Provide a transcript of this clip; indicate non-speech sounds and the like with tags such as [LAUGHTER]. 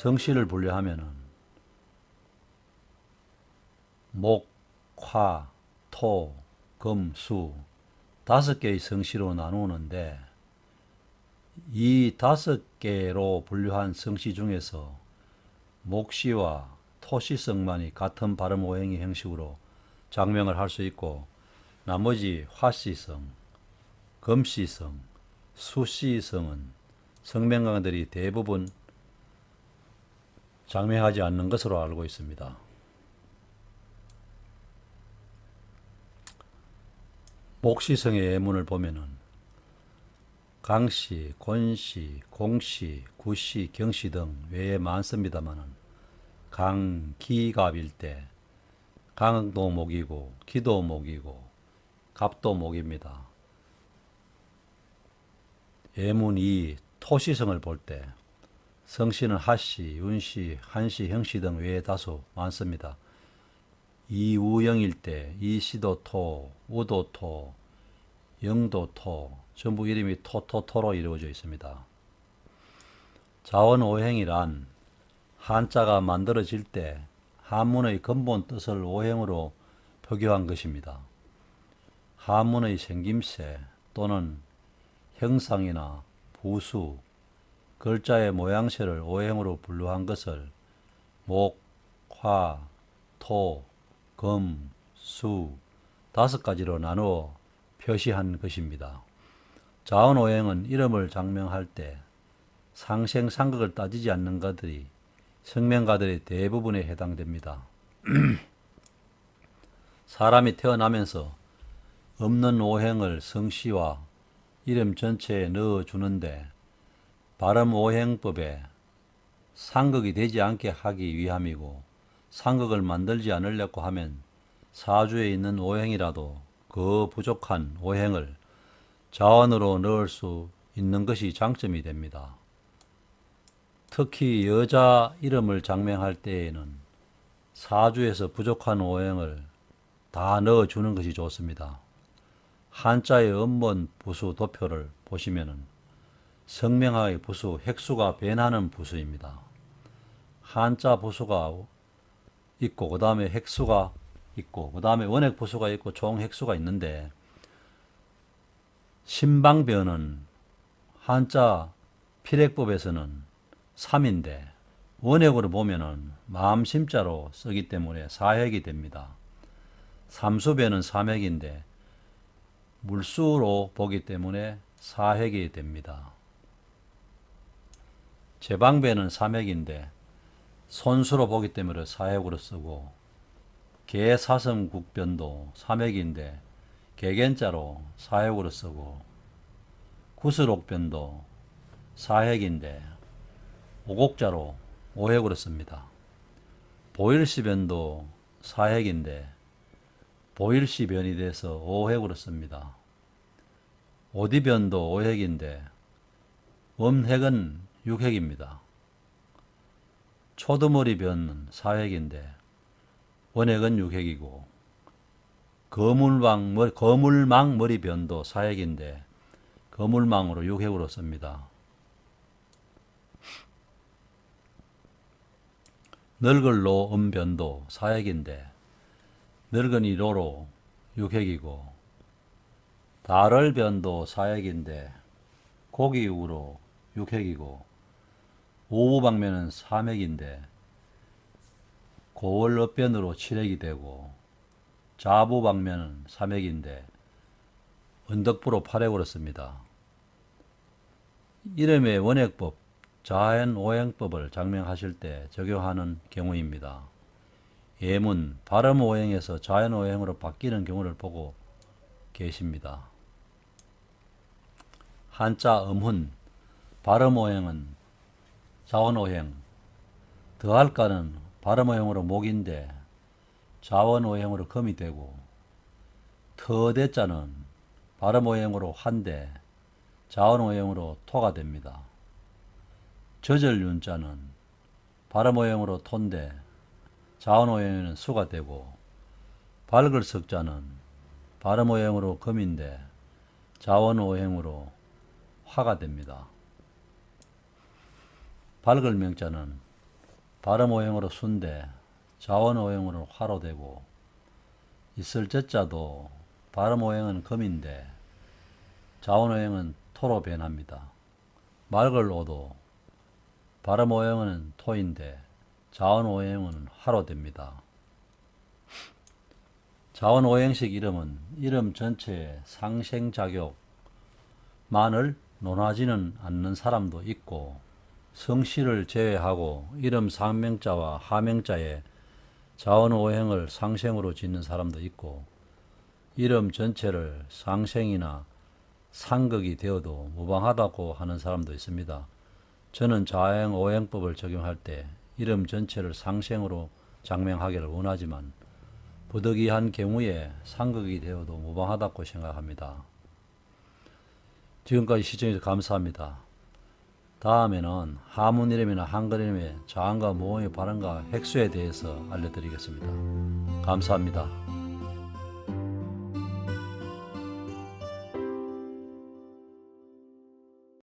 성씨를 분류하면은 목, 화, 토, 금, 수 다섯 개의 성씨로 나누는데 이 다섯 개로 분류한 성씨 중에서 목씨와 토씨성만이 같은 발음 오행의 형식으로 장명을 할 수 있고 나머지 화씨성, 금씨성, 수씨성은 성명강들이 대부분 장명하지 않는 것으로 알고 있습니다. 목시성의 예문을 보면은 강씨, 권씨, 공씨, 구씨, 경씨 등 외에 많습니다만은 강, 기갑일 때 강도 목이고 기도 목이고 갑도 목입니다. 예문 2 토시성을 볼때 성씨는 하씨, 윤씨, 한씨, 형씨 등 외에 다소 많습니다. 이우영일 때 이시도 토, 우도 토, 영도 토, 전부 이름이 토토토로 이루어져 있습니다. 자원오행이란 한자가 만들어질 때 한문의 근본 뜻을 오행으로 표기한 것입니다. 한문의 생김새 또는 형상이나 부수, 글자의 모양새를 오행으로 분류한 것을 목, 화, 토, 금, 수 다섯 가지로 나누어 표시한 것입니다. 자원오행은 이름을 장명할 때 상생상극을 따지지 않는 것들이 성명가들의 대부분에 해당됩니다. [CLEARS THROAT] 사람이 태어나면서 없는 오행을 성씨와 이름 전체에 넣어 주는데 발음 오행법에 상극이 되지 않게 하기 위함이고 상극을 만들지 않으려고 하면 사주에 있는 오행이라도 그 부족한 오행을 자원으로 넣을 수 있는 것이 장점이 됩니다. 특히 여자 이름을 장명할 때에는 사주에서 부족한 오행을 다 넣어주는 것이 좋습니다. 한자의 음번 부수 도표를 보시면은 성명하의 부수 획수가 변하는 부수입니다. 한자 부수가 있고 그 다음에 획수가 있고 그 다음에 원액 부수가 있고 총 획수가 있는데 신방변은 한자 필액법에서는 3인데 원액으로 보면은 마음심자로 쓰기 때문에 사획이 됩니다. 삼수변은 삼획인데 물수로 보기 때문에 사획이 됩니다. 제방배는 삼획인데 손수로 보기 때문에 사획으로 쓰고 개사슴국변도 삼획인데 개견자로 사획으로 쓰고 구슬옥변도 사획인데 오곡자로 오획으로 씁니다. 보일시변도 사획인데 보일시변이 돼서 오획으로 씁니다. 오디변도 오획인데 음획은 육획입니다. 초드머리 변은 사획인데 원액은 육획이고 거물망, 머리, 거물망 머리 변도 사획인데 거물망으로 육획으로 씁니다. 늙을로 음변도 사획인데 늙은이 로로 육획이고 달을 변도 사획인데 고기육으로 육획이고 오후방면은 삼획인데 고월업변으로 칠획이 되고 자부방면은 삼획인데 언덕부로 팔획으로 씁니다. 이름의 원액법, 자연 오행법을 장명하실 때 적용하는 경우입니다. 예문, 발음 오행에서 자연 오행으로 바뀌는 경우를 보고 계십니다. 한자 음훈, 발음 오행은 자원 오행, 더할까는 발음 오행으로 목인데 자원 오행으로 금이 되고 터대자는 발음 오행으로 한데 자원 오행으로 토가 됩니다. 저절 윤자는 발음 오행으로 톤데 자원 오행에는 수가 되고 밝을 석자는 발음 오행으로 금인데 자원 오행으로 화가 됩니다. 밝을 명자는 발음 오형으로 순대, 자원 오형으로 화로 되고 있을 제자도 발음 오형은 금인데 자원 오형은 토로 변합니다. 맑을 오도 발음 오형은 토인데 자원 오형은 화로 됩니다. 자원 오형식 이름은 이름 전체의 상생작용만을 논하지는 않는 사람도 있고 성씨를 제외하고 이름 상명자와 하명자에 자원 오행을 상생으로 짓는 사람도 있고 이름 전체를 상생이나 상극이 되어도 무방하다고 하는 사람도 있습니다. 저는 자행 오행법을 적용할 때 이름 전체를 상생으로 장명하기를 원하지만 부득이한 경우에 상극이 되어도 무방하다고 생각합니다. 지금까지 시청해주셔서 감사합니다. 다음에는 하문 이름이나 한글 이름의 자음과 모음의 발음과 획수에 대해서 알려드리겠습니다. 감사합니다.